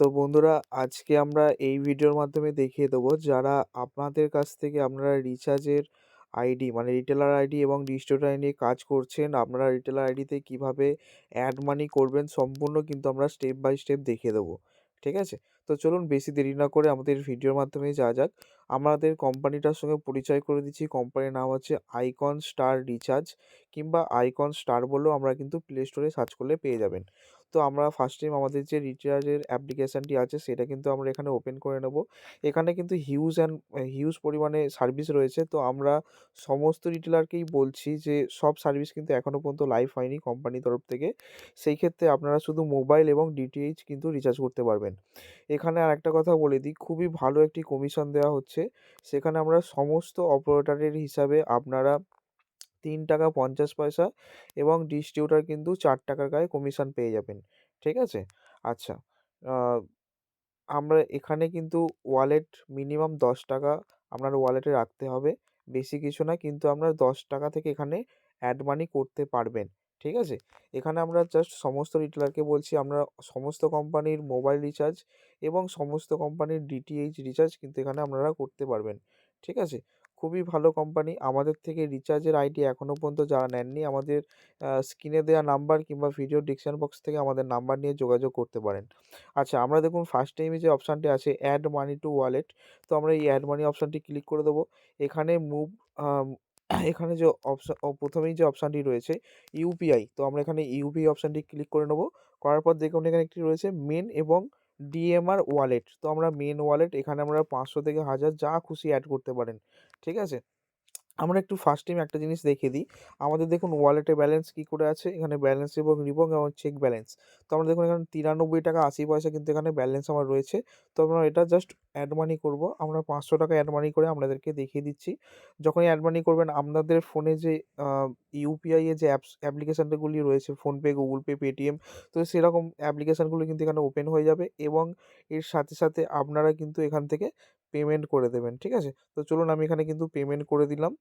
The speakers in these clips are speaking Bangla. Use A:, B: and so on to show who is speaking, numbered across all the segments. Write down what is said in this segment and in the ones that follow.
A: তো বন্ধুরা, আজকে আমরা এই ভিডিওর মাধ্যমে দেখিয়ে দেবো যারা আপনাদের কাছ থেকে আপনারা রিচার্জের আইডি মানে রিটেলার আইডি এবং ডিস্ট্রিবিউটর নিয়ে কাজ করছেন, আপনারা রিটেলার আইডিতে কীভাবে অ্যাড মানি করবেন সম্পূর্ণ কিন্তু আমরা স্টেপ বাই স্টেপ দেখিয়ে দেবো, ঠিক আছে? তো চলুন বেশি দেরি না করে আমাদের ভিডিওর মাধ্যমে যাওয়া যাক। আমাদের কোম্পানিটার সঙ্গে পরিচয় করে দিচ্ছি, কোম্পানির নাম হচ্ছে আইকন স্টার রিচার্জ কিংবা আইকন স্টার বলেও আমরা কিন্তু প্লে স্টোরে সার্চ করলে পেয়ে যাবেন। তো আমরা ফার্স্ট টাইম আমাদের যে রিচার্জের অ্যাপ্লিকেশানটি আছে, সেটা কিন্তু আমরা এখানে ওপেন করে নেব। এখানে কিন্তু হিউজ অ্যান্ড হিউজ পরিমাণে সার্ভিস রয়েছে। তো আমরা সমস্ত রিটেলারকেই বলছি যে, সব সার্ভিস কিন্তু এখনও পর্যন্ত লাইভ হয়নি কোম্পানির তরফ থেকে। সেই ক্ষেত্রে আপনারা শুধু মোবাইল এবং ডিটিএইচ কিন্তু রিচার্জ করতে পারবেন। এখানে আর একটা কথা বলে দিই, খুবই ভালো একটি কমিশন দেওয়া হচ্ছে। সেখানে আমরা সমস্ত অপারেটারের হিসাবে আপনারা তিন টাকা পঞ্চাশ পয়সা এবং ডিস্ট্রিবিউটার কিন্তু চার টাকার গায়ে কমিশন পেয়ে যাবেন, ঠিক আছে? আচ্ছা আমরা এখানে কিন্তু ওয়ালেট মিনিমাম দশ টাকা আপনার ওয়ালেটে রাখতে হবে, বেশি কিছু না, কিন্তু আপনার দশ টাকা থেকে এখানে অ্যাড মানি করতে পারবেন, ঠিক আছে? এখানে আমরা জাস্ট সমস্ত রিটেলারকে বলছি, আমরা সমস্ত কোম্পানির মোবাইল রিচার্জ এবং সমস্ত কোম্পানির ডিটিএইচ রিচার্জ কিন্তু এখানে আপনারা করতে পারবেন, ঠিক আছে? খুবই ভালো কোম্পানি আমাদের থেকে রিচার্জের আইডি এখনও পর্যন্ত যারা নেননি, আমাদের স্ক্রিনে দেওয়া নাম্বার কিংবা ভিডিও ডিসক্রিপশন বক্স থেকে আমাদের নাম্বার নিয়ে যোগাযোগ করতে পারেন। আচ্ছা আমরা দেখুন ফার্স্ট টাইমে যে অপশানটি আছে অ্যাড মানি টু ওয়ালেট তো আমরা এই অ্যাড মানি অপশানটি ক্লিক করে দেবো। এখানে মুভ এখানে যে অপশান প্রথমেই যে অপশানটি রয়েছে ইউপিআই তো আমরা এখানে ইউপিআই অপশানটি ক্লিক করে নেব। করার পর দেখুন এখানে একটি রয়েছে মেন এবং ডিএমআর ওয়ালেট তো আমরা মেন ওয়ালেট এখানে আমরা পাঁচশো থেকে হাজার যা খুশি অ্যাড করতে পারেন, ঠিক আছে? আমরা একটু ফার্স্ট টাইম একটা জিনিস দেখিয়ে দিই। আমাদের দেখুন ওয়ালেটে ব্যালেন্স কী করে আছে? এখানে ব্যালেন্স এবং রিবং এবং চেক ব্যালেন্স তো আমরা দেখুন এখানে তিরানব্বই টাকা, আশি পয়সা কিন্তু এখানে ব্যালেন্স আমার রয়েছে। তো আমরা এটা জাস্ট অ্যাড মানি করব। আমরা পাঁচশো টাকা অ্যাড মানি করে আপনাদেরকে দেখিয়ে দিচ্ছি। যখনই অ্যাড মানি করবেন, আপনাদের ফোনে যে ইউপিআই এর যে অ্যাপস অ্যাপ্লিকেশানগুলি রয়েছে ফোনপে গুগল পে পেটিএম তো সেরকম অ্যাপ্লিকেশানগুলো কিন্তু এখানে ওপেন হয়ে যাবে এবং এর সাথে সাথে আপনারা কিন্তু এখান থেকে পেমেন্ট করে দেবেন, ঠিক আছে? তো চলুন আমি এখানে কিন্তু পেমেন্ট করে দিলাম।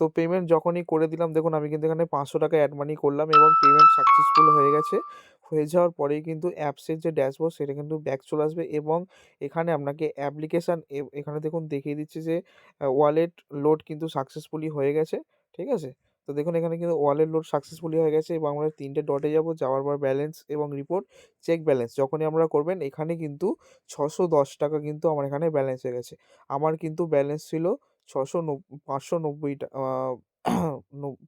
A: তো পেমেন্ট যখনই করে দিলাম, দেখুন আমি কিন্তু এখানে পাঁচশো টাকা অ্যাড মানি করলাম এবং পেমেন্ট সাকসেসফুল হয়ে গেছে। হয়ে যাওয়ার পরেই কিন্তু অ্যাপসের যে ড্যাশবোর্ড সেটা কিন্তু ব্যাক চলে আসবে এবং এখানে আপনাকে অ্যাপ্লিকেশান এখানে দেখুন দেখিয়ে দিচ্ছে যে ওয়ালেট লোড কিন্তু সাকসেসফুলি হয়ে গেছে, ঠিক আছে? তো দেখুন এখানে কিন্তু ওয়ালেট লোড সাকসেসফুলি হয়ে গেছে এবং আমরা তিনটে ডটে যাব, যাওয়ার পর ব্যালেন্স এবং রিপোর্ট চেক ব্যালেন্স যখনই আমরা করবেন, এখানে কিন্তু ছশো দশ টাকা কিন্তু আমার এখানে ব্যালেন্স হয়ে গেছে। আমার কিন্তু ব্যালেন্স ছিল ছশো পাঁচশো নব্বই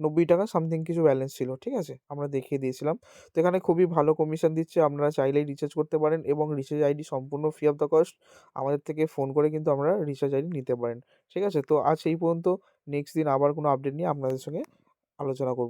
A: নব্বই টাকা সামথিং কিছু ব্যালেন্স ছিল, ঠিক আছে? আমরা দেখিয়ে দিয়েছিলাম। তো এখানে খুবই ভালো কমিশন দিচ্ছে, আপনারা চাইলেই রিচার্জ করতে পারেন এবং রিচার্জ আইডি সম্পূর্ণ ফ্রি অফ দ্য কস্ট আমাদের থেকে ফোন করে কিন্তু আমরা রিচার্জ আইডি নিতে পারেন, ঠিক আছে? তো আজ এই পর্যন্ত নেক্সট দিন আবার কোনো আপডেট নিয়ে আপনাদের সঙ্গে আলোচনা করব।